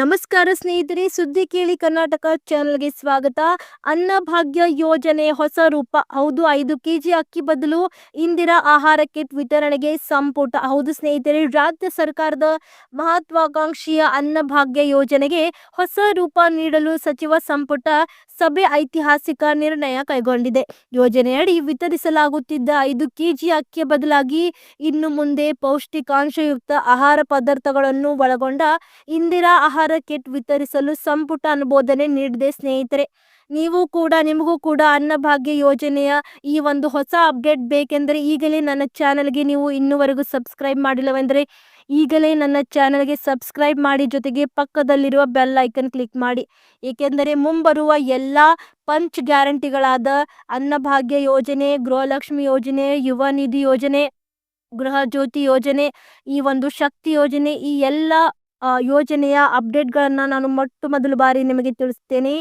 ನಮಸ್ಕಾರ ಸ್ನೇಹಿತರೆ, ಸುದ್ದಿ ಕೇಳಿ ಕರ್ನಾಟಕ ಚಾನಲ್ಗೆ ಸ್ವಾಗತ. ಅನ್ನಭಾಗ್ಯ ಯೋಜನೆ ಹೊಸ ರೂಪ. ಹೌದು, ಐದು ಕೆಜಿ ಅಕ್ಕಿ ಬದಲು ಇಂದಿರಾ ಆಹಾರ ಕಿಟ್ ವಿತರಣೆಗೆ ಸಂಪುಟ. ಹೌದು ಸ್ನೇಹಿತರೆ, ರಾಜ್ಯ ಸರ್ಕಾರದ ಮಹತ್ವಾಕಾಂಕ್ಷಿಯ ಅನ್ನಭಾಗ್ಯ ಯೋಜನೆಗೆ ಹೊಸ ರೂಪ ನೀಡಲು ಸಚಿವ ಸಂಪುಟ ಸಭೆ ಐತಿಹಾಸಿಕ ನಿರ್ಣಯ ಕೈಗೊಂಡಿದೆ. ಯೋಜನೆಯಡಿ ವಿತರಿಸಲಾಗುತ್ತಿದ್ದ ಐದು ಕೆಜಿ ಅಕ್ಕಿಯ ಬದಲಾಗಿ ಇನ್ನು ಮುಂದೆ ಪೌಷ್ಟಿಕಾಂಶಯುಕ್ತ ಆಹಾರ ಪದಾರ್ಥಗಳನ್ನು ಒಳಗೊಂಡ ಇಂದಿರಾ ಆಹಾರ ಕಿಟ್ ವಿತರಿಸಲು ಸಂಪುಟ ಅನುಮೋದನೆ ನೀಡಿದೆ ಸ್ನೇಹಿತರೆ, ನೀವು ಕೂಡ, ನಿಮಗೂ ಕೂಡ ಅನ್ನಭಾಗ್ಯ ಯೋಜನೆಯ ಈ ಒಂದು ಹೊಸ ಅಪ್ಡೇಟ್ ಬೇಕೆಂದರೆ ಈಗಲೇ ನನ್ನ ಚಾನಲ್ಗೆ ನೀವು ಇನ್ನೂವರೆಗೂ ಸಬ್ಸ್ಕ್ರೈಬ್ ಮಾಡಿಲ್ಲವೆಂದರೆ ಈಗಲೇ ನನ್ನ ಚಾನಲ್ಗೆ ಸಬ್ಸ್ಕ್ರೈಬ್ ಮಾಡಿ ಜೊತೆಗೆ ಪಕ್ಕದಲ್ಲಿರುವ ಬೆಲ್ ಐಕನ್ ಕ್ಲಿಕ್ ಮಾಡಿ. ಏಕೆಂದರೆ ಮುಂಬರುವ ಎಲ್ಲ ಪಂಚ್ ಗ್ಯಾರಂಟಿಗಳಾದ ಅನ್ನಭಾಗ್ಯ ಯೋಜನೆ, ಗೃಹಲಕ್ಷ್ಮಿ ಯೋಜನೆ, ಯುವ ನಿಧಿ ಯೋಜನೆ, ಗೃಹ ಜ್ಯೋತಿ ಯೋಜನೆ, ಈ ಒಂದು ಶಕ್ತಿ ಯೋಜನೆ, ಈ ಎಲ್ಲ ಯೋಜನೆಯ ಅಪ್ಡೇಟ್ಗಳನ್ನು ನಾನು ಮೊಟ್ಟ ಮೊದಲು ಬಾರಿ ನಿಮಗೆ ತಿಳಿಸ್ತೇನೆ.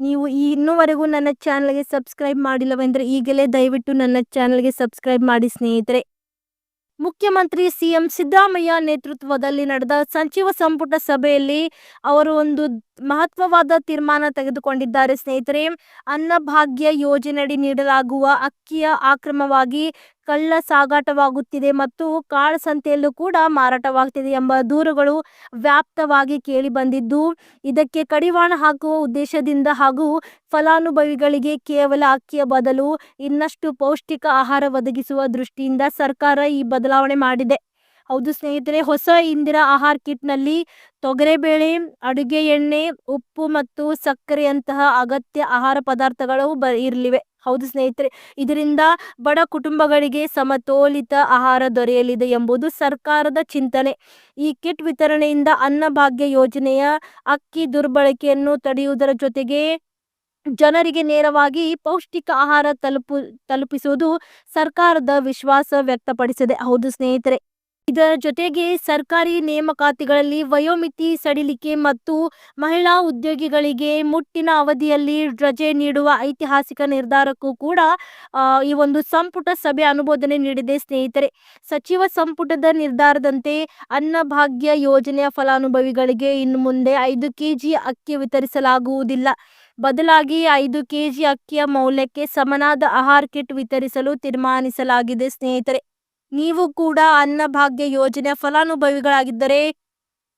ನೀವು ಈ ಇನ್ನೂವರೆಗೂ ನನ್ನ ಚಾನಲ್ಗೆ ಸಬ್ಸ್ಕ್ರೈಬ್ ಮಾಡಿಲ್ಲವೆಂದರೆ ಈಗಲೇ ದಯವಿಟ್ಟು ನನ್ನ ಚಾನಲ್ಗೆ ಸಬ್ಸ್ಕ್ರೈಬ್ ಮಾಡಿ ಸ್ನೇಹಿತರೆ. ಮುಖ್ಯಮಂತ್ರಿ ಸಿಎಂ ಸಿದ್ದರಾಮಯ್ಯ ನೇತೃತ್ವದಲ್ಲಿ ನಡೆದ ಸಚಿವ ಸಂಪುಟ ಸಭೆಯಲ್ಲಿ ಅವರು ಒಂದು ಮಹತ್ವವಾದ ತೀರ್ಮಾನ ತೆಗೆದುಕೊಂಡಿದ್ದಾರೆ. ಸ್ನೇಹಿತರೆ, ಅನ್ನಭಾಗ್ಯ ಯೋಜನೆಯಡಿ ನೀಡಲಾಗುವ ಅಕ್ಕಿಯ ಆಕ್ರಮವಾಗಿ ಕಳ್ಳ ಸಾಗಾಟವಾಗುತ್ತಿದೆ ಮತ್ತು ಕಾಳ ಸಂತೆಯಲ್ಲೂ ಕೂಡ ಮಾರಾಟವಾಗ್ತಿದೆ ಎಂಬ ದೂರುಗಳು ವ್ಯಾಪ್ತವಾಗಿ ಕೇಳಿ ಬಂದಿದ್ದು, ಇದಕ್ಕೆ ಕಡಿವಾಣ ಹಾಕುವ ಉದ್ದೇಶದಿಂದ ಹಾಗೂ ಫಲಾನುಭವಿಗಳಿಗೆ ಕೇವಲ ಅಕ್ಕಿಯ ಬದಲು ಇನ್ನಷ್ಟು ಪೌಷ್ಟಿಕ ಆಹಾರ ಒದಗಿಸುವ ದೃಷ್ಟಿಯಿಂದ ಸರ್ಕಾರ ಈ ಬದಲಾವಣೆ ಮಾಡಿದೆ. ಹೌದು ಸ್ನೇಹಿತರೆ, ಹೊಸ ಇಂದಿರಾ ಆಹಾರ ಕಿಟ್ನಲ್ಲಿ ತೊಗರೆಬೇಳೆ ಅಡುಗೆ ಎಣ್ಣೆ, ಉಪ್ಪು ಮತ್ತು ಸಕ್ಕರೆಯಂತಹ ಅಗತ್ಯ ಆಹಾರ ಪದಾರ್ಥಗಳು ಬ ಇರಲಿವೆ. ಹೌದು ಸ್ನೇಹಿತರೆ, ಇದರಿಂದ ಬಡ ಕುಟುಂಬಗಳಿಗೆ ಸಮತೋಲಿತ ಆಹಾರ ದೊರೆಯಲಿದೆ ಎಂಬುದು ಸರ್ಕಾರದ ಚಿಂತನೆ. ಈ ಕಿಟ್ ವಿತರಣೆಯಿಂದ ಅನ್ನಭಾಗ್ಯ ಯೋಜನೆಯ ಅಕ್ಕಿ ದುರ್ಬಳಕೆಯನ್ನು ತಡೆಯುವುದರ ಜೊತೆಗೆ ಜನರಿಗೆ ನೇರವಾಗಿ ಪೌಷ್ಟಿಕ ಆಹಾರ ತಲುಪು, ತಲುಪಿಸುವುದು ಸರ್ಕಾರದ ವಿಶ್ವಾಸ ವ್ಯಕ್ತಪಡಿಸಿದೆ. ಹೌದು ಸ್ನೇಹಿತರೆ. ಇದರ ಜೊತೆಗೆ ಸರ್ಕಾರಿ ನೇಮಕಾತಿಗಳಲ್ಲಿ ವಯೋಮಿತಿ ಸಡಿಲಿಕೆ ಮತ್ತು ಮಹಿಳಾ ಉದ್ಯೋಗಿಗಳಿಗೆ ಮುಟ್ಟಿನ ಅವಧಿಯಲ್ಲಿ ರಜೆ ನೀಡುವ ಐತಿಹಾಸಿಕ ನಿರ್ಧಾರಕ್ಕೂ ಕೂಡ ಈ ಒಂದು ಸಂಪುಟ ಸಭೆ ಅನುಮೋದನೆ ನೀಡಿದೆ ಸ್ನೇಹಿತರೆ. ಸಚಿವ ಸಂಪುಟದ ನಿರ್ಧಾರದಂತೆ ಅನ್ನಭಾಗ್ಯ ಯೋಜನೆಯ ಫಲಾನುಭವಿಗಳಿಗೆ ಇನ್ನು ಮುಂದೆ ಐದು ಕೆಜಿ ಅಕ್ಕಿ ವಿತರಿಸಲಾಗುವುದಿಲ್ಲ. ಬದಲಾಗಿ ಐದು ಕೆಜಿ ಅಕ್ಕಿಯ ಮೌಲ್ಯಕ್ಕೆ ಸಮನಾದ ಆಹಾರ ಕಿಟ್ ವಿತರಿಸಲು ತೀರ್ಮಾನಿಸಲಾಗಿದೆ ಸ್ನೇಹಿತರೆ. ನೀವು ಕೂಡ ಅನ್ನಭಾಗ್ಯ ಯೋಜನೆಯ ಫಲಾನುಭವಿಗಳಾಗಿದ್ದರೆ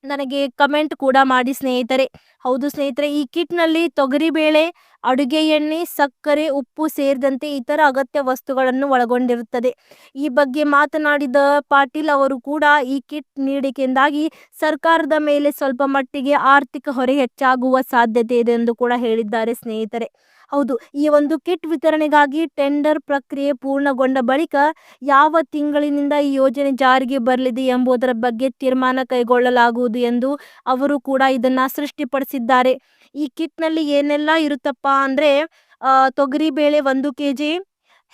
ನನಗೆ ಕಮೆಂಟ್ ಕೂಡ ಮಾಡಿ ಸ್ನೇಹಿತರೆ. ಹೌದು ಸ್ನೇಹಿತರೆ, ಈ ಕಿಟ್ನಲ್ಲಿ ತೊಗರಿಬೇಳೆ, ಅಡುಗೆ ಎಣ್ಣೆ, ಸಕ್ಕರೆ, ಉಪ್ಪು ಸೇರಿದಂತೆ ಇತರ ಅಗತ್ಯ ವಸ್ತುಗಳನ್ನು ಒಳಗೊಂಡಿರುತ್ತದೆ. ಈ ಬಗ್ಗೆ ಮಾತನಾಡಿದ ಪಾಟೀಲ್ ಅವರು ಕೂಡ ಈ ಕಿಟ್ ನೀಡಿಕೆಯಿಂದಾಗಿ ಸರ್ಕಾರದ ಮೇಲೆ ಸ್ವಲ್ಪ ಮಟ್ಟಿಗೆ ಆರ್ಥಿಕ ಹೊರೆ ಹೆಚ್ಚಾಗುವ ಸಾಧ್ಯತೆ ಇದೆ ಎಂದು ಕೂಡ ಹೇಳಿದ್ದಾರೆ ಸ್ನೇಹಿತರೆ. ಹೌದು, ಈ ಒಂದು ಕಿಟ್ ವಿತರಣೆಗಾಗಿ ಟೆಂಡರ್ ಪ್ರಕ್ರಿಯೆ ಪೂರ್ಣಗೊಂಡ ಬಳಿಕ ಯಾವ ತಿಂಗಳಿನಿಂದ ಈ ಯೋಜನೆ ಜಾರಿಗೆ ಬರಲಿದೆ ಎಂಬುದರ ಬಗ್ಗೆ ತೀರ್ಮಾನ ಕೈಗೊಳ್ಳಲಾಗುವುದು ಎಂದು ಅವರು ಕೂಡ ಇದನ್ನ ಸೃಷ್ಟಿಪಡಿಸಿದ್ದಾರೆ. ಈ ಕಿಟ್ನಲ್ಲಿ ಏನೆಲ್ಲ ಇರುತ್ತಪ್ಪ ಅಂದರೆ ತೊಗರಿಬೇಳೆ ಒಂದು ಕೆ ಜಿ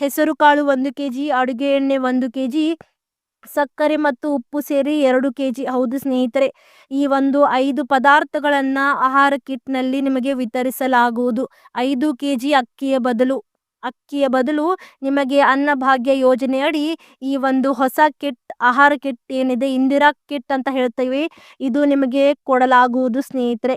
ಹೆಸರುಕಾಳು ಒಂದು ಕೆ ಜಿ ಅಡುಗೆ ಎಣ್ಣೆ ಒಂದು ಕೆ ಜಿ ಸಕ್ಕರೆ ಮತ್ತು ಉಪ್ಪು ಸೇರಿ ಎರಡು ಕೆ ಜಿ ಹೌದು ಸ್ನೇಹಿತರೆ, ಈ ಒಂದು ಐದು ಪದಾರ್ಥಗಳನ್ನು ಆಹಾರ ಕಿಟ್ನಲ್ಲಿ ನಿಮಗೆ ವಿತರಿಸಲಾಗುವುದು. ಐದು ಕೆ ಜಿ ಅಕ್ಕಿಯ ಬದಲು ಅಕ್ಕಿಯ ಬದಲು ನಿಮಗೆ ಅನ್ನಭಾಗ್ಯ ಯೋಜನೆಯಡಿ ಈ ಒಂದು ಹೊಸ ಕಿಟ್, ಆಹಾರ ಕಿಟ್ ಏನಿದೆ, ಇಂದಿರಾ ಕಿಟ್ ಅಂತ ಹೇಳ್ತೇವೆ, ಇದು ನಿಮಗೆ ಕೊಡಲಾಗುವುದು ಸ್ನೇಹಿತರೆ.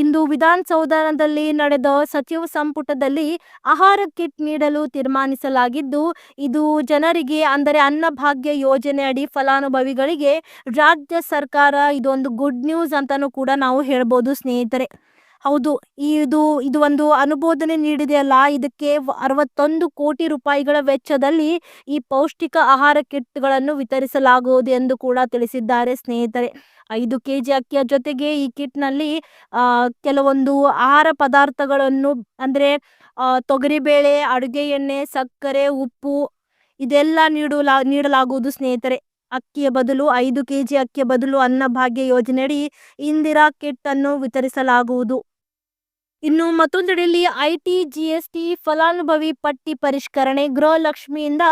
ಇಂದು ವಿಧಾನಸೌಧದಲ್ಲಿ ನಡೆದ ಸಚಿವ ಸಂಪುಟದಲ್ಲಿ ಆಹಾರ ಕಿಟ್ ನೀಡಲು ತೀರ್ಮಾನಿಸಲಾಗಿದ್ದು, ಇದು ಜನರಿಗೆ ಅಂದರೆ ಅನ್ನಭಾಗ್ಯ ಯೋಜನೆ ಅಡಿ ಫಲಾನುಭವಿಗಳಿಗೆ ರಾಜ್ಯ ಸರ್ಕಾರ ಇದೊಂದು ಗುಡ್ ನ್ಯೂಸ್ ಅಂತಾನೂ ಕೂಡ ನಾವು ಹೇಳ್ಬೋದು ಸ್ನೇಹಿತರೆ. ಹೌದು, ಇದು ಇದು ಒಂದು ಅನುಮೋದನೆ ನೀಡಿದೆಯಲ್ಲ, ಇದಕ್ಕೆ ಅರವತ್ತೊಂದು ಕೋಟಿ ರೂಪಾಯಿಗಳ ವೆಚ್ಚದಲ್ಲಿ ಈ ಪೌಷ್ಟಿಕ ಆಹಾರ ಕಿಟ್ಗಳನ್ನು ವಿತರಿಸಲಾಗುವುದು ಎಂದು ಕೂಡ ತಿಳಿಸಿದ್ದಾರೆ ಸ್ನೇಹಿತರೆ. ಐದು ಕೆ ಜಿ ಅಕ್ಕಿಯ ಜೊತೆಗೆ ಈ ಕಿಟ್ನಲ್ಲಿ ಕೆಲವೊಂದು ಆಹಾರ ಪದಾರ್ಥಗಳನ್ನು, ಅಂದರೆ ತೊಗರಿಬೇಳೆ, ಅಡುಗೆ ಎಣ್ಣೆ, ಸಕ್ಕರೆ, ಉಪ್ಪು, ಇದೆಲ್ಲ ನೀಡಲಾ, ನೀಡಲಾಗುವುದು ಸ್ನೇಹಿತರೆ. ಅಕ್ಕಿಯ ಬದಲು ಐದು ಕೆಜಿ ಅಕ್ಕಿಯ ಬದಲು ಅನ್ನಭಾಗ್ಯ ಯೋಜನೆಯಡಿ ಇಂದಿರಾ ಕಿಟ್ ಅನ್ನು ವಿತರಿಸಲಾಗುವುದು. ಇನ್ನು ಮತ್ತೊಂದೆಡೆಯಲ್ಲಿ ಐಟಿ, ಜಿಎಸ್ಟಿ, ಫಲಾನುಭವಿ ಪಟ್ಟಿ ಪರಿಷ್ಕರಣೆ ಗೃಹಲಕ್ಷ್ಮಿಯಿಂದ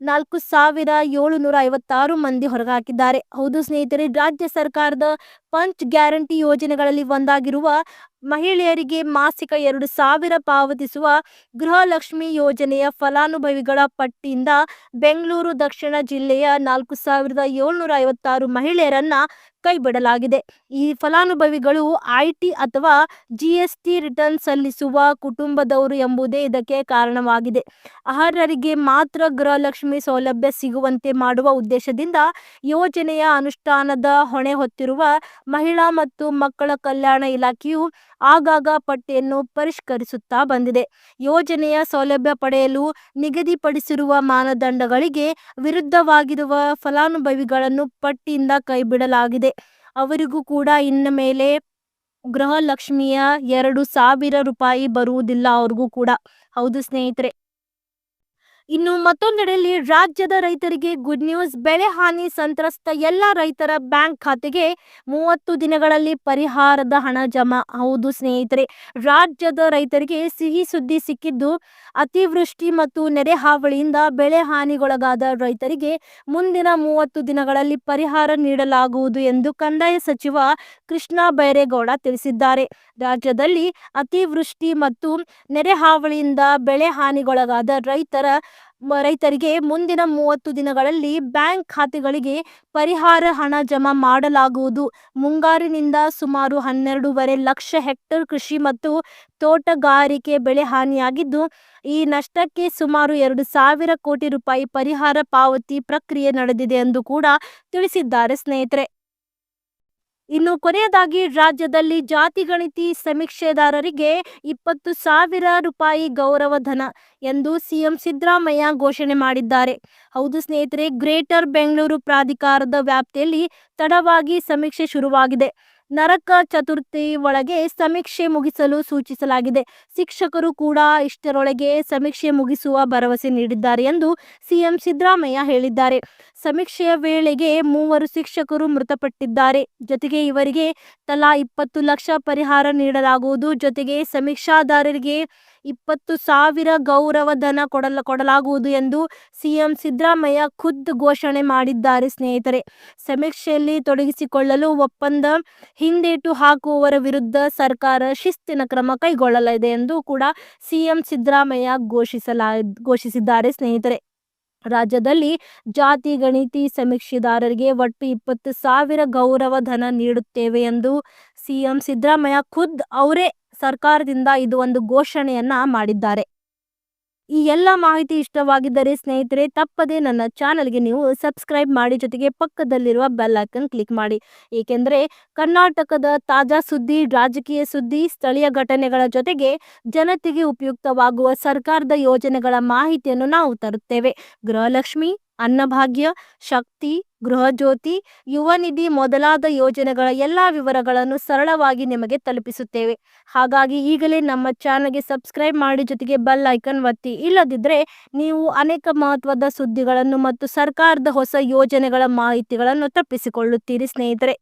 ನಾಲ್ಕು ಸಾವಿರ ಏಳುನೂರ ಐವತ್ತಾರು ಮಂದಿ ಹೊರಗಾಕಿದ್ದಾರೆ. ಹೌದು ಸ್ನೇಹಿತರೆ, ರಾಜ್ಯ ಸರ್ಕಾರದ ಪಂಚ್ ಗ್ಯಾರಂಟಿ ಯೋಜನೆಗಳಲ್ಲಿ ಒಂದಾಗಿರುವ ಮಹಿಳೆಯರಿಗೆ ಮಾಸಿಕ ಎರಡು ಸಾವಿರ ಪಾವತಿಸುವ ಗೃಹಲಕ್ಷ್ಮಿ ಯೋಜನೆಯ ಫಲಾನುಭವಿಗಳ ಪಟ್ಟಿಯಿಂದ ಬೆಂಗಳೂರು, ದಕ್ಷಿಣ ಜಿಲ್ಲೆಯ ನಾಲ್ಕು ಸಾವಿರದ ಏಳ್ನೂರ ಐವತ್ತಾರು ಮಹಿಳೆಯರನ್ನ ಕೈಬಿಡಲಾಗಿದೆ. ಈ ಫಲಾನುಭವಿಗಳು ಐಟಿ ಅಥವಾ ಜಿಎಸ್ಟಿ ರಿಟರ್ನ್ ಸಲ್ಲಿಸುವ ಕುಟುಂಬದವರು ಎಂಬುದೇ ಇದಕ್ಕೆ ಕಾರಣವಾಗಿದೆ. ಅರ್ಹರಿಗೆ ಮಾತ್ರ ಗೃಹಲಕ್ಷ್ಮಿ ಸೌಲಭ್ಯ ಸಿಗುವಂತೆ ಮಾಡುವ ಉದ್ದೇಶದಿಂದ ಯೋಜನೆಯ ಅನುಷ್ಠಾನದ ಹೊಣೆ ಹೊತ್ತಿರುವ ಮಹಿಳಾ ಮತ್ತು ಮಕ್ಕಳ ಕಲ್ಯಾಣ ಇಲಾಖೆಯು ಆಗಾಗ ಪಟ್ಟಿಯನ್ನು ಪರಿಷ್ಕರಿಸುತ್ತಾ ಬಂದಿದೆ. ಯೋಜನೆಯ ಸೌಲಭ್ಯ ಪಡೆಯಲು ನಿಗದಿಪಡಿಸಿರುವ ಮಾನದಂಡಗಳಿಗೆ ವಿರುದ್ಧವಾಗಿರುವ ಫಲಾನುಭವಿಗಳನ್ನು ಪಟ್ಟಿಯಿಂದ ಕೈಬಿಡಲಾಗಿದೆ. ಅವರಿಗೂ ಕೂಡ ಇನ್ನು ಮೇಲೆ ಗೃಹಲಕ್ಷ್ಮಿಯ ಎರಡು ಸಾವಿರ ರೂಪಾಯಿ ಬರುವುದಿಲ್ಲ ಅವ್ರಿಗೂ ಕೂಡ. ಹೌದು ಸ್ನೇಹಿತರೆ. ಇನ್ನು ಮತ್ತೊಂದೆಡೆಯಲ್ಲಿ ರಾಜ್ಯದ ರೈತರಿಗೆ ಗುಡ್ ನ್ಯೂಸ್ ಬೆಳೆ ಹಾನಿ ಸಂತ್ರಸ್ತ ಎಲ್ಲ ರೈತರ ಬ್ಯಾಂಕ್ ಖಾತೆಗೆ ಮೂವತ್ತು ದಿನಗಳಲ್ಲಿ ಪರಿಹಾರದ ಹಣ ಜಮಾ. ಹೌದು ಸ್ನೇಹಿತರೆ, ರಾಜ್ಯದ ರೈತರಿಗೆ ಸಿಹಿ ಸುದ್ದಿ ಸಿಕ್ಕಿದ್ದು, ಅತಿವೃಷ್ಟಿ ಮತ್ತು ನೆರೆ ಹಾವಳಿಯಿಂದ ಬೆಳೆ ಹಾನಿಗೊಳಗಾದ ರೈತರಿಗೆ ಮುಂದಿನ ಮೂವತ್ತು ದಿನಗಳಲ್ಲಿ ಪರಿಹಾರ ನೀಡಲಾಗುವುದು ಎಂದು ಕಂದಾಯ ಸಚಿವ ಕೃಷ್ಣ ಬೈರೇಗೌಡ ತಿಳಿಸಿದ್ದಾರೆ. ರಾಜ್ಯದಲ್ಲಿ ಅತಿವೃಷ್ಟಿ ಮತ್ತು ನೆರೆ ಹಾವಳಿಯಿಂದ ಬೆಳೆ ಹಾನಿಗೊಳಗಾದ ರೈತರ ರೈತರಿಗೆ ಮುಂದಿನ ಮೂವತ್ತು ದಿನಗಳಲ್ಲಿ ಬ್ಯಾಂಕ್ ಖಾತೆಗಳಿಗೆ ಪರಿಹಾರ ಹಣ ಜಮಾ ಮಾಡಲಾಗುವುದು. ಮುಂಗಾರಿನಿಂದ ಸುಮಾರು ಹನ್ನೆರಡೂವರೆ ಲಕ್ಷ ಹೆಕ್ಟರ್ ಕೃಷಿ ಮತ್ತು ತೋಟಗಾರಿಕೆ ಬೆಳೆ ಹಾನಿಯಾಗಿದ್ದು, ಈ ನಷ್ಟಕ್ಕೆ ಸುಮಾರು ಎರಡು ಸಾವಿರ ಕೋಟಿ ರೂಪಾಯಿ ಪರಿಹಾರ ಪಾವತಿ ಪ್ರಕ್ರಿಯೆ ನಡೆದಿದೆ ಎಂದು ಕೂಡ ತಿಳಿಸಿದ್ದಾರೆ ಸ್ನೇಹಿತರೆ. ಇನ್ನು ಕೊನೆಯದಾಗಿ, ರಾಜ್ಯದಲ್ಲಿ ಜಾತಿ ಗಣಿತಿ ಸಮೀಕ್ಷೆದಾರರಿಗೆ ಇಪ್ಪತ್ತು ಸಾವಿರ ರೂಪಾಯಿ ಗೌರವ ಧನ ಎಂದು ಸಿಎಂ ಸಿದ್ದರಾಮಯ್ಯ ಘೋಷಣೆ ಮಾಡಿದ್ದಾರೆ. ಹೌದು ಸ್ನೇಹಿತರೆ, ಗ್ರೇಟರ್ ಬೆಂಗಳೂರು ಪ್ರಾಧಿಕಾರದ ವ್ಯಾಪ್ತಿಯಲ್ಲಿ ತಡವಾಗಿ ಸಮೀಕ್ಷೆ ಶುರುವಾಗಿದೆ. ನರಕ ಚತುರ್ಥಿ ಒಳಗೆ ಸಮೀಕ್ಷೆ ಮುಗಿಸಲು ಸೂಚಿಸಲಾಗಿದೆ. ಶಿಕ್ಷಕರು ಕೂಡ ಇಷ್ಟರೊಳಗೆ ಸಮೀಕ್ಷೆ ಮುಗಿಸುವ ಭರವಸೆ ನೀಡಿದ್ದಾರೆ ಎಂದು ಸಿಎಂ ಸಿದ್ದರಾಮಯ್ಯ ಹೇಳಿದ್ದಾರೆ. ಸಮೀಕ್ಷೆಯ ವೇಳೆಗೆ ಮೂವರು ಶಿಕ್ಷಕರು ಮೃತಪಟ್ಟಿದ್ದಾರೆ. ಜೊತೆಗೆ ಇವರಿಗೆ ತಲಾ ಇಪ್ಪತ್ತು ಲಕ್ಷ ಪರಿಹಾರ ನೀಡಲಾಗುವುದು. ಜೊತೆಗೆ ಸಮೀಕ್ಷಾದಾರರಿಗೆ ಇಪ್ಪತ್ತು ಸಾವಿರ ಗೌರವ ಧನ ಕೊಡಲ, ಕೊಡಲಾಗುವುದು ಎಂದು ಸಿಎಂ ಸಿದ್ದರಾಮಯ್ಯ ಖುದ್ದು ಘೋಷಣೆ ಮಾಡಿದ್ದಾರೆ ಸ್ನೇಹಿತರೆ. ಸಮೀಕ್ಷೆಯಲ್ಲಿ ತೊಡಗಿಸಿಕೊಳ್ಳಲು ಒಪ್ಪಂದ ಹಿಂದೇಟು ಹಾಕುವವರ ವಿರುದ್ಧ ಸರ್ಕಾರ ಶಿಸ್ತಿನ ಕ್ರಮ ಕೈಗೊಳ್ಳಲಿದೆ ಎಂದು ಕೂಡ ಸಿಎಂ ಸಿದ್ದರಾಮಯ್ಯ ಘೋಷಿಸಲಾ, ಘೋಷಿಸಿದ್ದಾರೆ ಸ್ನೇಹಿತರೆ. ರಾಜ್ಯದಲ್ಲಿ ಜಾತಿ ಗಣಿತಿ ಸಮೀಕ್ಷೆದಾರರಿಗೆ ಒಟ್ಟು ಇಪ್ಪತ್ತು ಸಾವಿರ ಗೌರವ ಧನ ನೀಡುತ್ತೇವೆ ಎಂದು ಸಿಎಂ ಸಿದ್ದರಾಮಯ್ಯ ಖುದ್ ಅವರೇ ಸರ್ಕಾರದಿಂದ ಇದು ಒಂದು ಘೋಷಣೆಯನ್ನ ಮಾಡಿದ್ದಾರೆ. ಈ ಎಲ್ಲ ಮಾಹಿತಿ ಇಷ್ಟವಾಗಿದ್ದರೆ ಸ್ನೇಹಿತರೆ, ತಪ್ಪದೆ ನನ್ನ ಚಾನಲ್ಗೆ ನೀವು ಸಬ್ಸ್ಕ್ರೈಬ್ ಮಾಡಿ, ಜೊತೆಗೆ ಪಕ್ಕದಲ್ಲಿರುವ ಬೆಲ್ ಐಕನ್ ಕ್ಲಿಕ್ ಮಾಡಿ. ಏಕೆಂದರೆ, ಕರ್ನಾಟಕದ ತಾಜಾ ಸುದ್ದಿ, ರಾಜಕೀಯ ಸುದ್ದಿ, ಸ್ಥಳೀಯ ಘಟನೆಗಳ ಜೊತೆಗೆ ಜನತೆಗೆ ಉಪಯುಕ್ತವಾಗುವ ಸರ್ಕಾರದ ಯೋಜನೆಗಳ ಮಾಹಿತಿಯನ್ನು ನಾವು ತರುತ್ತೇವೆ. ಗೃಹಲಕ್ಷ್ಮಿ ಅನ್ನಭಾಗ್ಯ, ಶಕ್ತಿ, ಗೃಹಜ್ಯೋತಿ ಯುವ ನಿಧಿ ಮೊದಲಾದ ಯೋಜನೆಗಳ ಎಲ್ಲ ವಿವರಗಳನ್ನು ಸರಳವಾಗಿ ನಿಮಗೆ ತಲುಪಿಸುತ್ತೇವೆ. ಹಾಗಾಗಿ ಈಗಲೇ ನಮ್ಮ ಚಾನಲ್ಗೆ ಸಬ್ಸ್ಕ್ರೈಬ್ ಮಾಡಿ ಜೊತೆಗೆ ಬೆಲ್ ಐಕನ್ ಒತ್ತಿ. ಇಲ್ಲದಿದ್ದರೆ ನೀವು ಅನೇಕ ಮಹತ್ವದ ಸುದ್ದಿಗಳನ್ನು ಮತ್ತು ಸರ್ಕಾರದ ಹೊಸ ಯೋಜನೆಗಳ ಮಾಹಿತಿಗಳನ್ನು ತಪ್ಪಿಸಿಕೊಳ್ಳುತ್ತೀರಿ ಸ್ನೇಹಿತರೆ.